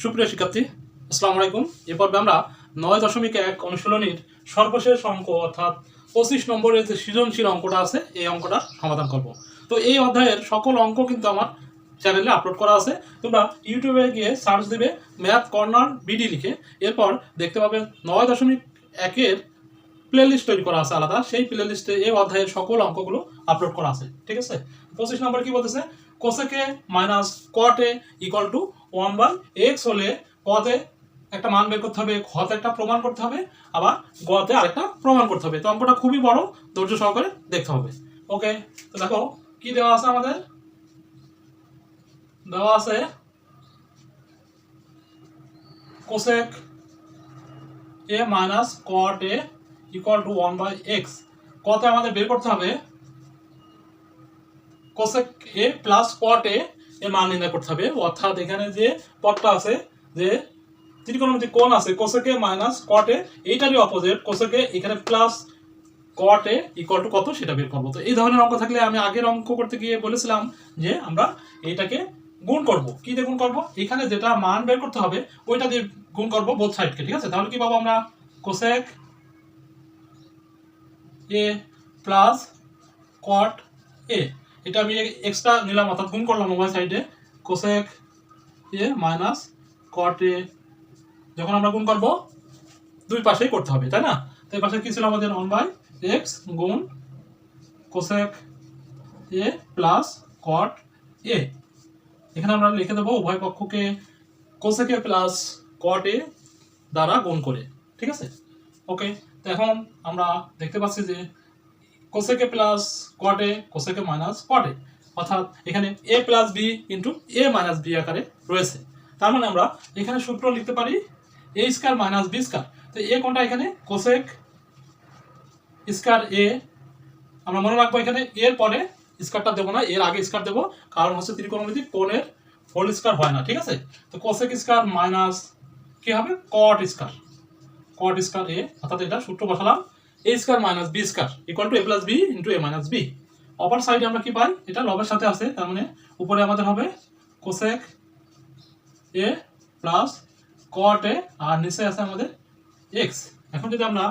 সুপ্রিয় শিক্ষার্থী, আসসালামু আলাইকুম। এ পর্বে আমরা নয় দশমিক এক অনুশীলনীর সর্বশেষ অঙ্ক, অর্থাৎ পঁচিশ নম্বরের যে সৃজনশীল অঙ্কটা আছে, এই অঙ্কটা সমাধান করব। তো এই অধ্যায়ের সকল অঙ্ক কিন্তু আমার চ্যানেলে আপলোড করা আছে। তোমরা ইউটিউবে গিয়ে সার্চ দেবে ম্যাথ কর্নার বিডি লিখে। এরপর দেখতে পাবে নয় দশমিক একের প্লেলিস্ট তৈরি করা আছে আলাদা। সেই প্লেলিস্টে এই অধ্যায়ের সকল অঙ্কগুলো আপলোড করা আছে। ঠিক আছে? পঁচিশ নম্বর কি বলতেছে? Cosec A minus cot A equal to one by x হলে কতে একটা মান বের করতে হবে খতে একটা প্রমাণ করতে হবে, আবার গতে আরেকটা প্রমাণ করতে হবে। তো অঙ্কটা খুবই বড়, ধৈর্য সহকারে দেখতে হবে। ওকে, তো দেখো, কি দেওয়া আছে আমাদের? দেওয়া আছে cosec A minus cot A equal to one by x কতে আমাদের বের করতে হবে কোসেক এ প্লাস কট এ এর মান নির্ণয় করতে হবে। অর্থাৎ এখানে যে পদটা আছে, যে ত্রিকোণমিতি কোণ আছে, কোসেকে মাইনাস কট এইটারই অপোজিট কোসেকে এখানে প্লাস কট ইকুয়াল টু কত সেটা বের করব। তো এই ধরনের অঙ্ক থাকলে আমি আগের অঙ্ক করতে গিয়ে বলেছিলাম যে আমরা এইটাকে গুণ করব। কি দিয়ে গুণ করব? এখানে যেটা মান বের করতে হবে, ওইটা দিয়ে গুণ করব বোথ সাইডকে ঠিক আছে? তাহলে কি পাবো আমরা? Cosec A plus cot A. এটা আমি এক্সট্রা নিলাম, অর্থাৎ গুণ করলাম উভয় সাইডে কোসেক এ মাইনাস কট যখন আমরা গুণ করব, দুই পাশেই করতে হবে, তাই না? তো এই পাশে কি ছিল আমাদের ওয়ান বাই এক্স গুণ cosec A plus cot A. এখানে আমরা লিখে দেবো উভয় পক্ষকে কোসেক প্লাস কট এ দ্বারা গুণ করে, ঠিক আছে? ওকে তো এখন আমরা দেখতে পাচ্ছি যে কোসেকে প্লাস কটে কোসেকে মাইনাস কটে অর্থাৎ এখানে A plus B into A minus B আকারে রয়েছে। তার মানে আমরা এখানে সূত্র লিখতে পারি A square minus B square তো এ কোনটা এখানে? কোসেক স্কয়ার এ আমরা মনে রাখব এখানে এর পরে স্কয়ারটা দেবো না, এর আগে স্কয়ার দেবো, কারণ হচ্ছে ত্রিকোণমিতি কোণের হোল স্কয়ার হয় না, ঠিক আছে? তো কোসেক স্কয়ার মাইনাস কি হবে? কট স্কয়ার কট স্কয়ার এ অর্থাৎ এটা সূত্র বসালাম। A square minus B square equal to A plus B into A minus B অপর সাইডে আমরা কি পাই? এটা লবের সাথে আছে, তার মানে উপরে আমাদের হবে কোসেক এ প্লাস কট এ আর নিচে আছে আমাদের এক্স এখন যদি আমরা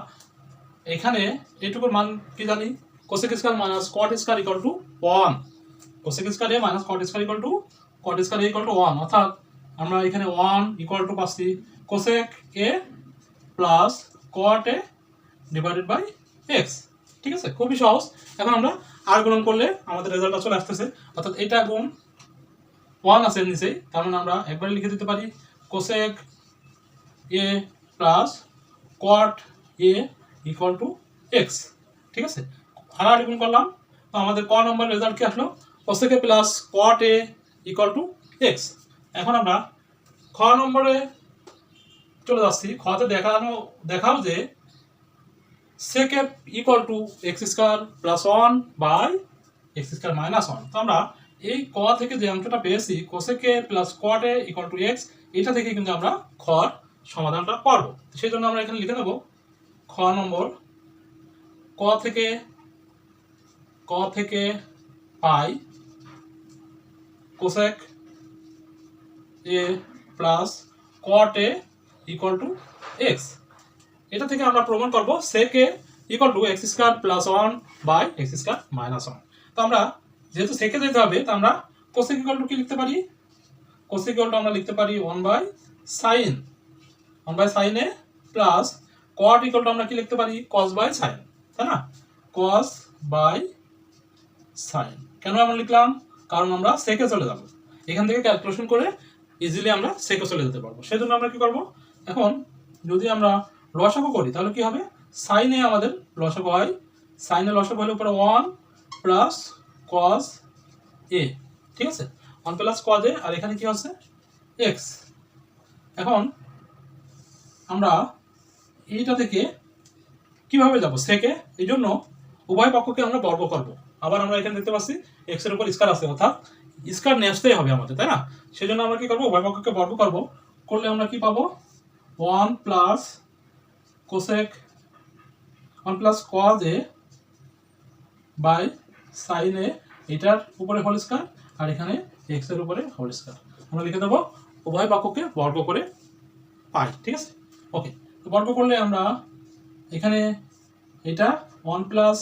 এখানে এটুকুর মান কি জানি? Cosec square minus cot square equal to one cosec square A minus cot square equal to cot square equal to one অর্থাৎ আমরা এখানে ওয়ান ইকুয়াল টু পাচ্ছি cosec A plus cot A divided by x ঠিক আছে? খুবই সহজ। এখন আমরা আর গুণন করলে আমাদের রেজাল্টটা চলে আসতেছে। অর্থাৎ এটা গুণ ওয়ান আছে নিচেই তার মানে আমরা একবারে লিখে দিতে পারি cosec A plus cot A equal to x ঠিক আছে? আর গুণ করলাম, তো আমাদের ক নম্বর রেজাল্ট কি আসলো? Cosec plus cot A equal to x এখন আমরা খ নম্বরে চলে যাচ্ছি। খতে দেখানো, দেখাও যে f equal to x square plus one by x square minus one তো আমরা এই ক থেকে যে অংশটা পেয়েছি cosec plus cot equal to x এটা থেকে কিন্তু আমরা খর সমাধানটা করব। সেই জন্য আমরা এখানে লিখে নেব খ নম্বর ক থেকে ক থেকে পাই cosec A plus cot A equal to x এটা থেকে আমরা প্রমাণ করব a equal to x square plus one by x square minus one তো আমরা যেহেতু সেকে যেতে হবে, তো আমরা কোসেক ইকুয়াল টু কি লিখতে পারি? কোসেক ইকুয়াল টু আমরা লিখতে পারি one by sine one by sine A plus cot equal to আমরা কি লিখতে পারি? কস বাই সাইন তাই না? কস বাই সাইন কেন আমরা লিখলাম? কারণ আমরা সেকে চলে যাব। এখান থেকে ক্যালকুলেশন করে ইজিলি আমরা সেকে চলে যেতে পারব। সেজন্য আমরা কি করব? এখন যদি আমরা লসাগু করি, তাহলে কি হবে? সাইনে আমাদের লসাগু হয়। সাইনে লসাগু হলে উপরে ওয়ান প্লাস কস এ ঠিক আছে? ওয়ান প্লাস কজ এ আর এখানে কি হচ্ছে? এক্স এখন আমরা এইটা থেকে কীভাবে যাব? সেকে এই জন্য উভয় পক্ষকে আমরা বর্গ করব। আবার আমরা এখানে দেখতে পাচ্ছি এক্সের উপর স্কার আছে, অর্থাৎ স্কার নিয়ে আসতেই হবে আমাদের, তাই না? সেই জন্য আমরা কি করব? উভয় পক্ষকে বর্গ করব। করলে আমরা কি পাবো? One plus cosec one plus cos A by sine A এটার উপরে হোল স্কয়ার আর এখানে এক্সের উপরে হোল স্কয়ার আমরা লিখে দেবো উভয় বাক্যকে বর্গ করে পাই, ঠিক আছে? ওকে তো বর্গ করলে আমরা এখানে এটা ওয়ান প্লাস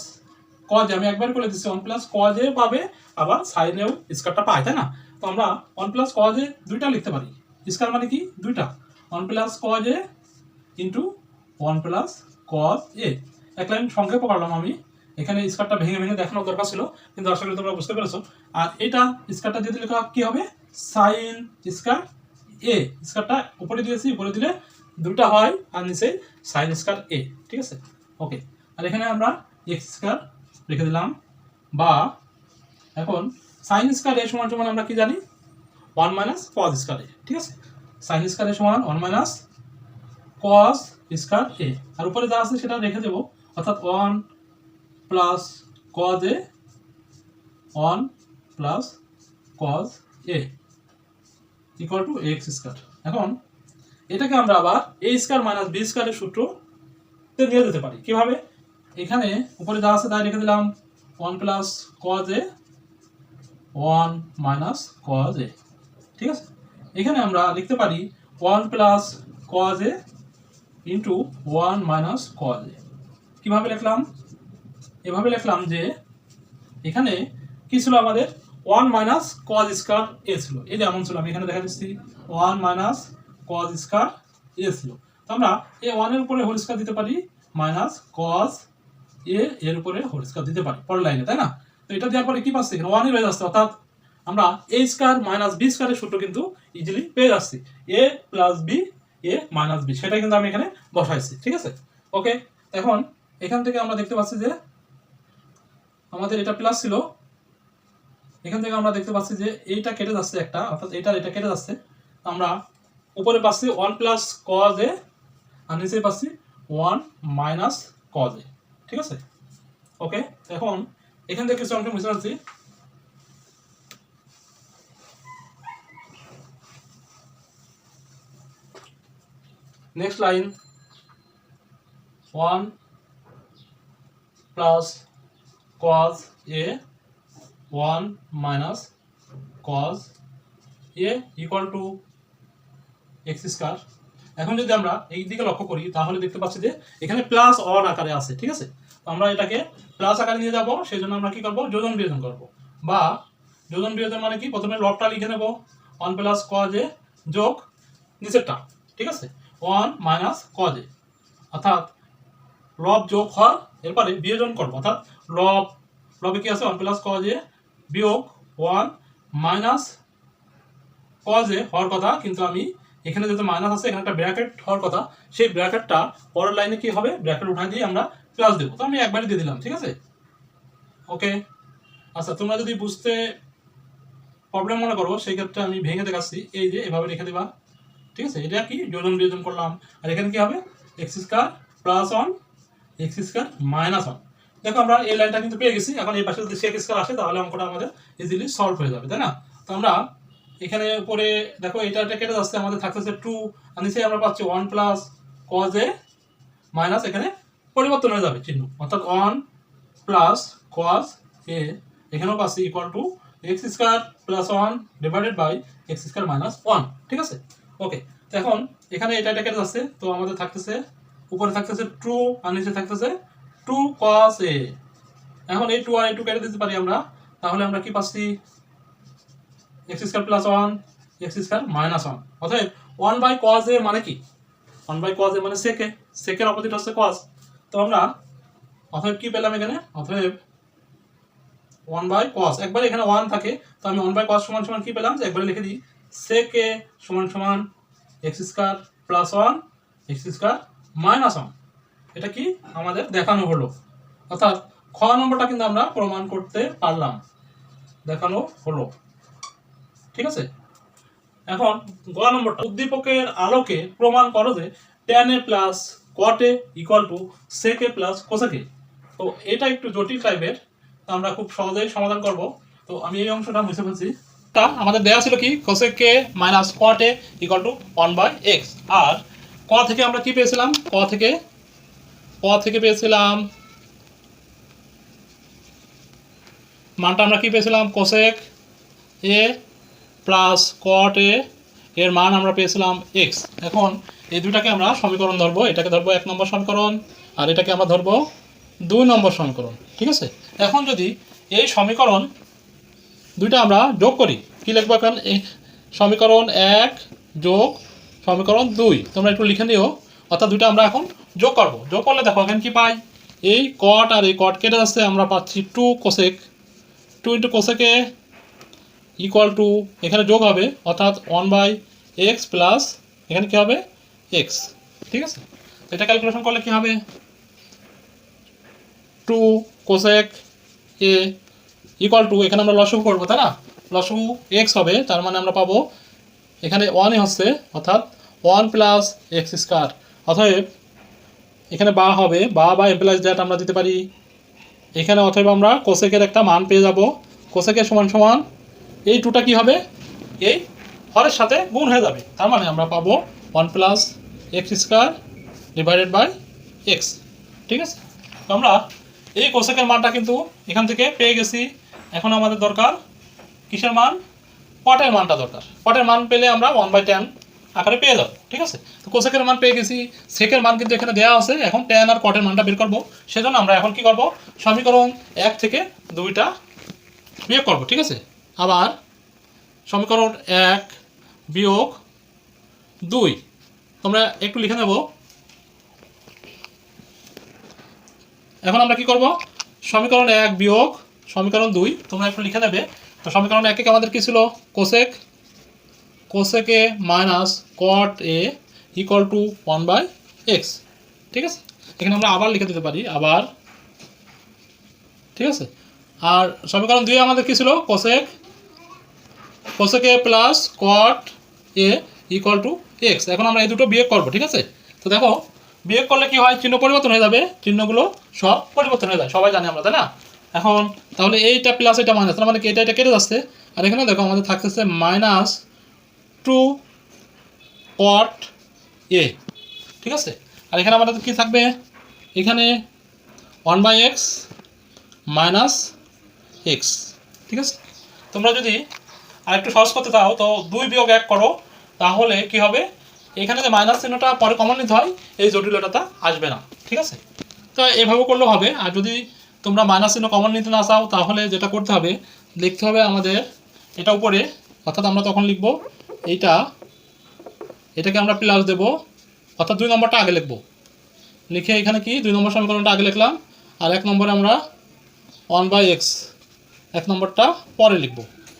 কজ আমি একবার করে দিচ্ছি ওয়ান প্লাস কজে পাবে, আবার সাইনেও স্কারটা পাই তাই না? তো আমরা ওয়ান প্লাস কজে দুইটা লিখতে পারি। স্কার মানে কি? দুইটা। One plus cos A into one plus cos A এক লাইন সংক্ষেপ করলাম আমি। এখানে স্কারটা ভেঙে ভেঙে দেখানোর দরকার ছিল, কিন্তু করি তোমরা বুঝতে পেরেছ। আর এটা স্কারটা দিয়ে দিলে কি হবে? সাইন স্কার এ স্কারটা উপরে দিয়েছি, উপরে দিলে দুটা হয়, আর নিচে সাইন স্কার এ ঠিক আছে? ওকে আর এখানে আমরা এক্স স্কার লিখে দিলাম, বা এখন সাইন স্কার এ সমান সমান আমরা কি জানি? One minus cos square A ঠিক আছে? সাইন স্কার এ সমান one minus cos square A আর উপরে যা আছে সেটা রেখে দেবো। অর্থাৎ one plus cos A one plus cos A equal to x square এখন এটাকে আমরা আবার এ স্কোয়ার মাইনাস বি স্কোয়ারের সূত্রতে নিয়ে যেতে পারি। কীভাবে? এখানে উপরে যা আছে তাই রেখে দিলাম। One plus cos A one minus cos A ঠিক আছে? এখানে আমরা লিখতে পারি one plus cos A into one minus cos A কীভাবে লিখলাম? এভাবে লিখলাম যে এখানে কি ছিল আমাদের? One minus cos square A ছিল। এই যে এমন ছিল, আমি এখানে দেখা দিচ্ছি। One minus cos square A ছিল। তো আমরা এ ওয়ানের উপরে হোল স্কোয়ার দিতে পারি মাইনাস কজ এ এর উপরে হোল স্কোয়ার দিতে পারি, পরের লাইনে, তাই না? তো এটা দেওয়ার পরে কি পাচ্ছি? এখানে ওয়ানই রয়ে যাচ্ছে, অর্থাৎ আমরা এ স্কোয়ার মাইনাস বি স্কোয়ারের সূত্র কিন্তু ইজিলি পেয়ে যাচ্ছি। A plus B A minus B, সেটা কিন্তু আমি এখানে বসাইছি, ঠিক আছে? ওকে, এখন এখান থেকে আমরা দেখতে পাচ্ছি যে আমাদের এটা প্লাস ছিল। এখান থেকে আমরা দেখতে পাচ্ছি যে এইটা কেটে যাচ্ছে একটা, অর্থাৎ এটা এটা কেটে যাচ্ছে। আমরা উপরে পাচ্ছি ওয়ান প্লাস কজ এ আর নিচে পাচ্ছি ওয়ান মাইনাস কজ এ ঠিক আছে? ওকে, এখন এখান থেকে কিছু অঙ্ক মুছে রাখছি next line one plus cos a 1 minus cos a equal to x square এখন যদি আমরা এই দিকে লক্ষ্য করি, তাহলে দেখতে পাচ্ছি যে এখানে প্লাস অন আকারে আছে, ঠিক আছে? তো আমরা এটাকে প্লাস আকারে নিয়ে যাব সেই জন্য আমরা কি করব? যোজন বিয়োজন করব। বা যোজন বিয়োজন মানে কি? প্রথমে লবটা লিখে নেব। ওয়ান প্লাস কজ এ যোগ নিচেরটা, ঠিক আছে? ওয়ান মাইনাস কজ অর্থাৎ লব যোগ হর এরপরে বিয়োজন করব। অর্থাৎ লব, লবে কি আছে? ওয়ান প্লাস কজ বিয়োগ ওয়ান মাইনাস কজ হওয়ার কথা। কিন্তু আমি এখানে যেহেতু মাইনাস আছে, এখানে একটা ব্র্যাকেট হওয়ার কথা, সেই ব্র্যাকেটটা পরের লাইনে কি হবে? ব্র্যাকেট উঠাই দিয়ে আমরা প্লাস দেবো। তো আমি একবারই দিয়ে দিলাম, ঠিক আছে? ওকে আচ্ছা তোমরা যদি বুঝতে প্রবলেম মনে করো, সেই ক্ষেত্রে আমি ভেঙে দেখাচ্ছি। এই যে, এভাবে রেখে দেবা। ঠিক আছে? এটা কি? যোজন বিয়োজন করলাম। আর এখানে কি হবে? X square plus one x square minus one দেখো আমরা এই লাইনটা কিন্তু পেয়ে গেছি। এখন এই পাশে যদি সেক স্কোয়ার আসে, তাহলে অঙ্কটা আমাদের ইজিলি সলভ হয়ে যাবে, তাই না? তো আমরা এখানে উপরে, দেখো এটা এটা কেটে যাচ্ছে, আমাদের থাকতেছে টু আর নিচে আমরা পাচ্ছি one plus cos A minus এখানে পরিবর্তন হয়ে যাবে চিহ্ন। অর্থাৎ ওয়ান প্লাস কজ এ এখানেও পাচ্ছি equal to x square plus one divided by x square minus one ঠিক আছে? ওকে এখন এখানে এটা এটা কেটে যাচ্ছে তো আমাদের থাকতেছে, উপরে থাকতেছে টু আর নিচে থাকতেছে টু কস এ এখন এই টু আর এই টু কেটে দিতে পারি আমরা, তাহলে আমরা কি পাচ্ছি? X square plus one x square minus one অতএব ওয়ান বাই কজ এ মানে কি? ওয়ান বাই কজ এ মানে সেকে সেকের অপোজিট হচ্ছে কজ তো আমরা অতএব কি পেলাম এখানে? অতএব ওয়ান বাই কস একবার এখানে ওয়ান থাকে, তো আমি ওয়ান বাই কস সমান সমান কি পেলাম? যে একবারে লিখে দিই সেকে সমান সমান x square plus one, x square minus one. এটা কি আমাদের দেখানো হলো। অর্থাৎ খ নম্বরটা কিন্তু আমরা প্রমাণ করতে পারলাম, দেখানো হলো। ঠিক আছে? এখন গ নম্বরটা, উদ্দীপকের আলোকে প্রমাণ করো যে tan A plus cot equal to sec plus cosec A তো এটা একটু জটিল টাইপের আমরা খুব সহজেই সমাধান করব। তো আমি এই অংশটা মুছে ফেলছি। তা আমাদের দেওয়া ছিল কি? Cosec K minus cot A equal to one by x আর ক থেকে আমরা কি পেয়েছিলাম? ক থেকে ক থেকে পেয়েছিলাম, মানটা আমরা কি পেয়েছিলাম? কোসেক এ প্লাস কট এ এর মান আমরা পেয়েছিলাম এক্স এখন এই দুটাকে আমরা সমীকরণ ধরবো। এটাকে ধরবো এক নম্বর সমীকরণ, আর এটাকে আমরা ধরবো দুই নম্বর সমীকরণ। ঠিক আছে? এখন যদি এই সমীকরণ দুইটা আমরা যোগ করি। কী লিখব এখন? সমীকরণ এক যোগ সমীকরণ দুই। তোমরা একটু লিখে নিও। অর্থাৎ দুইটা আমরা এখন যোগ করব। যোগ করলে দেখো এখানে কি পাই? এই কট আর এই কট কেটে যাচ্ছে, আমরা পাচ্ছি two cosec two into cosec A equal to এখানে যোগ হবে, অর্থাৎ ওয়ান বাই এক্স প্লাস এখানে কী হবে? এক্স ঠিক আছে? এটা ক্যালকুলেশন করলে কী হবে? Two cosec A equal to এখানে আমরা লসগু করব, তাই না? লসগু এক্স হবে, তার মানে আমরা পাবো এখানে ওয়ানই হচ্ছে, অর্থাৎ ওয়ান প্লাস এক্স স্কোয়ার অতএব এখানে বা হবে, বা বা এমপ্লাইজ দ্যাট আমরা দিতে পারি। এখানে অতএব আমরা কোসেকের একটা মান পেয়ে যাব। কোসেকের সমান সমান এই টুটা কি হবে? এই হরের সাথে গুণ হয়ে যাবে। তার মানে আমরা পাবো one plus x square divided by x ঠিক আছে? আমরা এই কোসেকের মানটা কিন্তু এখান থেকে পেয়ে গেছি। এখন আমাদের দরকার কিসের মান? পটের মানটা দরকার। পটের মান পেলে আমরা ওয়ান বাই টেন আকারে পেয়ে যাব, ঠিক আছে? তো কোসেকের মান পেয়ে গেছি, সেকের মান কিন্তু এখানে দেওয়া আছে, এখন টেন আর কটের মানটা বের করব। সেজন্য আমরা এখন কি করব? সমীকরণ এক থেকে দুইটা বিয়োগ করব, ঠিক আছে? আবার সমীকরণ এক বিয়োগ দুই। তোমরা একটু লিখে নেব। এখন আমরা কি করব? সমীকরণ এক বিয়োগ সমীকরণ দুই, তোমরা একটু লিখে নেবে। তো সমীকরণ একে আমাদের কি ছিল? Cosec. A minus cot A equal to one by x ঠিক আছে? এখানে আমরা আবার লিখে দিতে পারি, আবার। ঠিক আছে? আর সমীকরণ দুই আমাদের কি ছিল? Cosec. Cosec A plus cot A equal to x এখন আমরা এই দুটো বিয়োগ করব, ঠিক আছে? তো দেখো, বিয়োগ করলে কি হয়? চিহ্ন পরিবর্তন হয়ে যাবে। চিহ্নগুলো সব পরিবর্তন হয়ে যায়। সবাই জানে আমরা, তাই না? এখন, তাহলে এইটা প্লাস এটা মাইনাস তার মানে এটা এটা কেটে যাচ্ছে। আর এখানে দেখো আমাদের থাকতেছে মাইনাস টু কট এ ঠিক আছে? আর এখানে আমাদের কি থাকবে? এখানে one by x minus x ঠিক আছে? তোমরা যদি আর একটু সহজ করতে চাও, তো দুই বিয়োগ এক করো, তাহলে কি হবে? এখানে যে মাইনাস চিহ্নটা পরে কমন নিতে হয়, এই জটিলতাটা আসবে না, ঠিক আছে? তো এভাবে করলেও হবে। আর যদি তোমরা মাইনাস চিহ্ন কমন নিতে না চাও, তাহলে যেটা করতে হবে, লিখতে হবে আমাদের এটা উপরে, অর্থাৎ আমরা তখন লিখব এইটা, এটাকে আমরা প্লাস দেব, অর্থাৎ দুই নম্বরটা আগে লিখব। লিখে এখানে কি, দুই নম্বর সমীকরণটা আগে লিখলাম, আর এক নম্বরে আমরা ওয়ান বাই এক্স এক নম্বরটা পরে লিখব,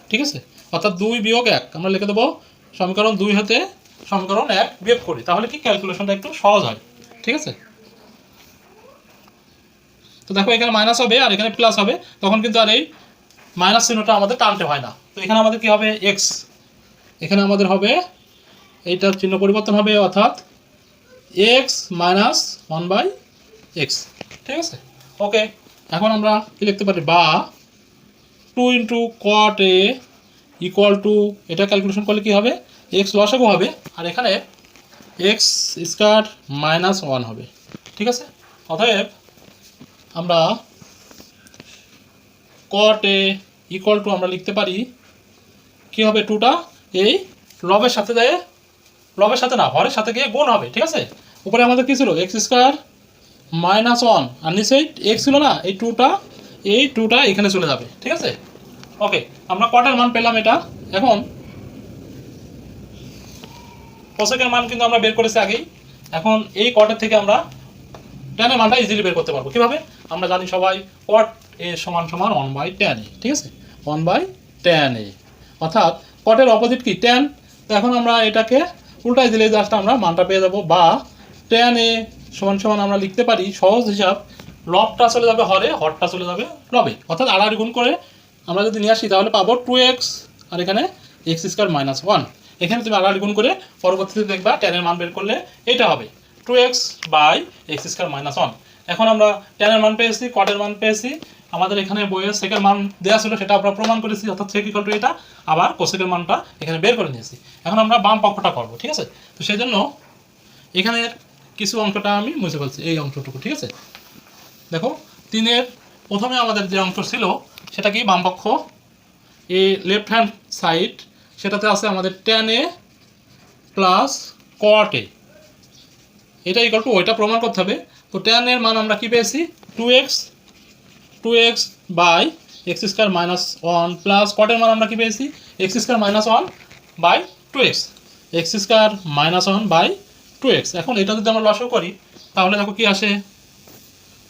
ঠিক আছে? অর্থাৎ দুই বিয়োগ এক, আমরা লিখে দেবো সমীকরণ দুই হতে সমীকরণ এক বিয়োগ করি তাহলে কি ক্যালকুলেশনটা একটু সহজ হয়, ঠিক আছে? তো দেখো এখানে মাইনাস হবে আর এখানে প্লাস হবে, তখন কিন্তু আর এই মাইনাস চিহ্নটা আমাদের টানতে হয় না। তো এখানে আমাদের কি হবে? এক্স এখানে আমাদের হবে এইটার চিহ্ন পরিবর্তন হবে অর্থাৎ x minus one by x ঠিক আছে? ওকে এখন আমরা কি লিখতে পারি? বা two into cot A equal to এটা ক্যালকুলেশন করলে কি হবে? এক্স লসাগু হবে, আর এখানে এক্স স্কোয়ার মাইনাস ওয়ান হবে। ঠিক আছে? অতএব আমরা কট এ ইকুয়াল টু আমরা লিখতে পারি, কি হবে টুটা এই লবের সাথে যায় লবের সাথে না হরের সাথে গিয়ে গুণ হবে, ঠিক আছে? উপরে আমাদের কি ছিল? এক্স স্কোয়ার মাইনাস ওয়ান আর নিচে এক্স ছিল না, এই টুটা এই টুটা এখানে চলে যাবে, ঠিক আছে? ওকে আমরা কটার মান পেলাম এটা, এখন কোসেকের মান কিন্তু আমরা বের করেছি আগেই, এখন এই কটের থেকে আমরা টেনের মানটা ইজিলি বের করতে পারব। কীভাবে? আমরা জানি সবাই কট এ সমান সমান ওয়ান বাই টেন এ, ঠিক আছে? One by tan A. অর্থাৎ কটের অপোজিট কি? তো এখন আমরা এটাকে উল্টাই দিলে জাস্ট আমরা মানটা পেয়ে যাব। বা টেন এ সমান সমান আমরা লিখতে পারি, সহজ হিসাব লবটা চলে যাবে হরে, হরটা চলে যাবে লবে অর্থাৎ আড়াআড়ি গুণ করে আমরা যদি নিয়ে আসি, তাহলে পাবো টু এক্স আর এখানে এক্স স্কোয়ার মাইনাস ওয়ান এখানে তুমি আড়াআড়ি গুণ করে পরবর্তীতে দেখবা টেনের মান বের করলে এটা হবে। Two x by x square minus one এখন আমরা টেনের মান পেয়েছি কটের মান পেয়েছি। আমাদের এখানে বইয়ের সেকের মান দেওয়া ছিল, সেটা আমরা প্রমাণ করেছি, অর্থাৎ সেক ইকুয়াল টু এটা। আবার কোসেকের মানটা এখানে বের করে নিয়েছি। এখন আমরা বাম পক্ষটা করব, ঠিক আছে? তো সেই জন্য এখানের কিছু অঙ্কটা আমি মুছে ফেলছি, এই অংশটুকু, ঠিক আছে? দেখো, তিনের প্রথমে আমাদের যে অংশ ছিল, সেটা কি? বামপক্ষ এই লেফট হ্যান্ড সাইড সেটাতে আছে আমাদের ten A plus cot A. এটা ইকাল টু ওইটা প্রমাণ করতে হবে। তো টেনের মান আমরা কি পেয়েছি? Two x two x by x square minus one plus কটের মান আমরা কি পেয়েছি? X square minus one by two x x square minus one by two x এখন এটা যদি আমরা লসও করি, তাহলে দেখো কি আসে?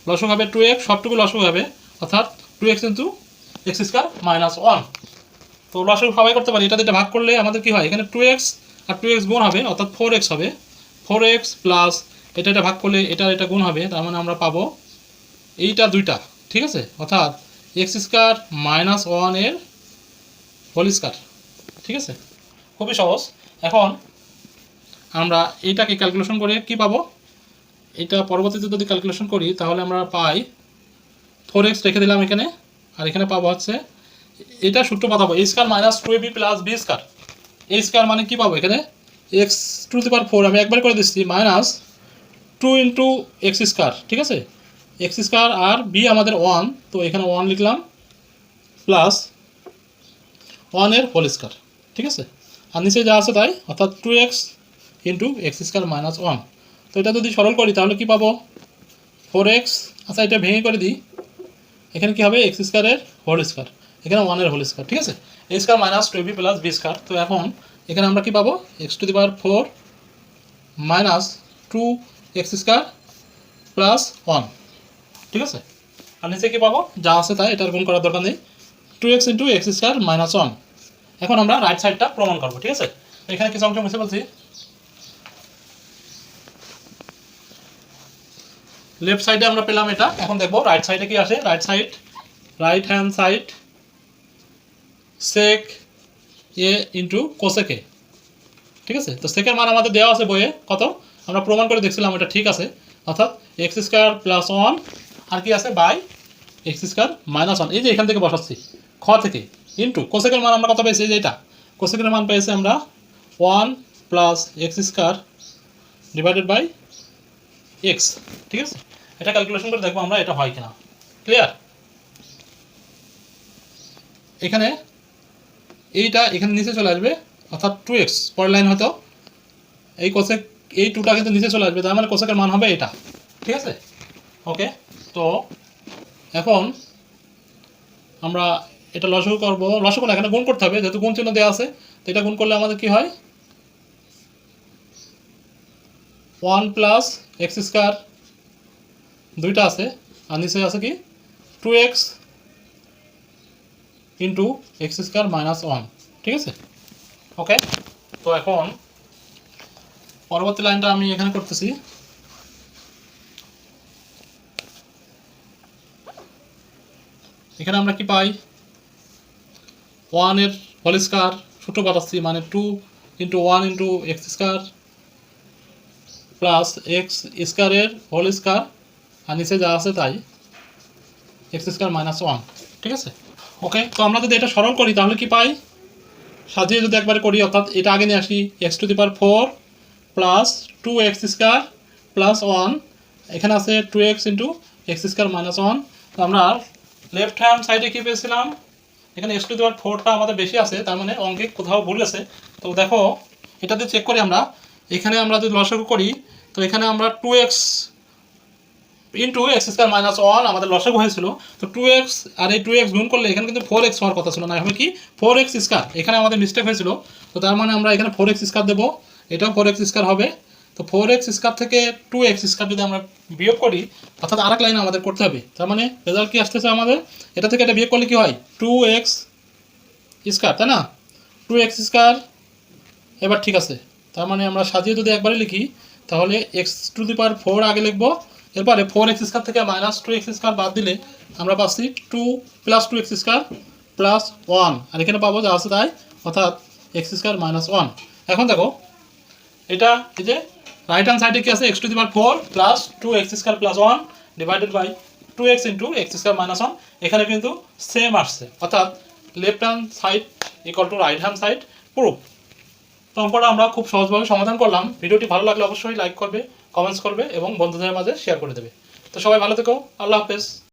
লসক হবে টু এক্স সবটুকু লসক হবে, অর্থাৎ two x into x square minus one তো লসক সবাই করতে পারি। এটা যেটা ভাগ করলে আমাদের কি হয়? এখানে টু এক্স আর টু এক্স গুণ হবে, অর্থাৎ ফোর এক্স হবে। ফোর এক্স প্লাস এটা এটা ভাগ করলে এটা এটা গুণ হবে, তার মানে আমরা পাবো এইটা দুইটা, ঠিক আছে? অর্থাৎ এক্স স্কোয়ার মাইনাস ওয়ানের হোল স্কোয়ার ঠিক আছে? খুবই সহজ। এখন আমরা এইটাকে ক্যালকুলেশন করে কি পাবো? এটা পরবর্তীতে যদি ক্যালকুলেশন করি, তাহলে আমরা পাই ফোর এক্স রেখে দিলাম এখানে, আর এখানে পাবো হচ্ছে, এটা সূত্র পাতাবো a square minus two a b plus b square a square মানে কি পাবো এখানে? X to the power four আমি একবার করে দিচ্ছি minus two into x square ঠিক আছে? এক্স স্কোয়ার আর বি আমাদের ওয়ান তো এখানে ওয়ান লিখলাম প্লাস ওয়ানের হোল স্কোয়ার ঠিক আছে? আর নিচে যা আছে তাই, অর্থাৎ two x into x square minus one তো এটা যদি সরল করি, তাহলে কি পাবো? ফোর এক্স আচ্ছা এটা ভেঙে করে দিই, এখানে কি হবে? এক্স স্কোয়ারের হোল স্কোয়ার এখানে ওয়ানের হোল স্কোয়ার ঠিক আছে? A square minus two b plus b square তো এখন এখানে আমরা কি পাবো? X to the power four minus two x square plus one ঠিক আছে? আর নিচে কি পাবো? যা আছে তাই, এটার গুণ করার দরকার নেই। Two x into x square minus one এখন আমরা রাইট সাইডটা প্রমাণ করব, ঠিক আছে? এখানে কিছু অংশ মুছে বলছি লেফট সাইডে আমরা পেলাম এটা। এখন দেখব রাইট সাইডে কি আসে? Right side right hand side sec A into cosec A ঠিক আছে? তো সেকের মান আমাদের দেওয়া আছে বইয়ে। কত? আমরা প্রমাণ করে দেখছিলাম, এটা ঠিক আছে। অর্থাৎ এক্স স্কোয়ার প্লাস ওয়ান আর কি আছে? By x square minus one এই যে এখান থেকে বসাচ্ছি, খ থেকে। ইন্টু কোসেকের মান আমরা কত পেয়েছি? এই যে এটা। কোসেকের মান পেয়েছি আমরা one plus x square divided by x ঠিক আছে? এটা ক্যালকুলেশন করে দেখব আমরা এটা হয় কিনা। ক্লিয়ার এখানে এইটা এখানে নিচে চলে আসবে, অর্থাৎ টু এক্স পরের লাইন হয়তো এই কোসেক এই টুটা কিন্তু নিচে চলে আসবে, তার মানে কোসেকের মান হবে এটা, ঠিক আছে? ওকে তো এখন আমরা এটা লসক করব লসক না এখানে গুণ করতে হবে, যেহেতু গুণ চিহ্ন দেওয়া আছে, তো এটা গুণ করলে আমাদের কি হয়? ওয়ান প্লাস এক্স স্কোয়ার দুইটা আছে, আর নিচে আছে কি? Two x into x square minus one ঠিক আছে? ওকে তো এখন পরবর্তী লাইনটা আমি এখানে করতেছি। এখানে আমরা কি পাই? ওয়ানের হোল স্কোয়ার ছোটো পাঠাচ্ছি মানে two into one into x square plus x স্কোয়ারের হোল স্কোয়ার আর নিচে যা আছে তাই এক্স স্কোয়ার মাইনাস ওয়ান ঠিক আছে? ওকে তো আমরা যদি এটা সরল করি, তাহলে কি পাই? সাজিয়ে যদি একবারে করি, অর্থাৎ এটা আগে নিয়ে আসি x to the power four plus two x square plus one এখানে আছে two x into x square minus one তো আমরা লেফট হ্যান্ড সাইডে কী পেয়েছিলাম? এখানে এক্স টু দি পাওয়ার ফোরটা আমাদের বেশি আছে, তার মানে অঙ্কে কোথাও ভুল আছে। তো দেখো, এটা দিয়ে চেক করি আমরা। এখানে আমরা যদি লসাগু করি, তো এখানে আমরা two x into x square minus one আমাদের লসাগু হয়েছিল, তো টু এক্স আর এই টু এক্স গুণ করলে এখানে কিন্তু ফোর এক্স হওয়ার কথা ছিল না। হবে কি? ফোর এক্স স্কোয়ার এখানে আমাদের মিস্টেক হয়েছিল, তো তার মানে আমরা এখানে ফোর এক্স স্কোয়ার দেবো, এটাও ফোর এক্স স্কোয়ার হবে। তো ফোর এক্স স্কোয়ার থেকে টু এক্স স্কোয়ার যদি আমরা বিয়োগ করি, অর্থাৎ আরেক লাইন আমাদের করতে হবে। তার মানে রেজাল্ট কি আসতেছে আমাদের? এটা থেকে এটা বিয়োগ করলে কি হয়? টু এক্স স্কোয়ার তাই না? টু এক্স স্কোয়ার এবার ঠিক আছে। তার মানে আমরা সাজিয়ে যদি একবারে লিখি, তাহলে x to the power four আগে লিখব এরপরে ফোর এক্স স্কোয়ার থেকে মাইনাস টু এক্স স্কোয়ার বাদ দিলে আমরা পাচ্ছি two plus two x square plus one আর এখানে পাবো যা আছে তাই, অর্থাৎ এক্স স্কোয়ার মাইনাস ওয়ান এখন দেখো, এটা এই যে রাইট হ্যান্ড সাইডে কি আছে? X to the power four plus two x square plus one divided by two x into x square minus one এখানে কিন্তু সেম আসছে, অর্থাৎ left hand side equal to right hand side proof তো আমরা খুব সহজভাবে সমাধান করলাম। ভিডিওটি ভালো লাগলে অবশ্যই লাইক করবে। কমেন্টস করবে এবং বন্ধুদের মাঝে শেয়ার করে দেবে। তো সবাই ভালো থেকো আল্লাহ হাফেজ।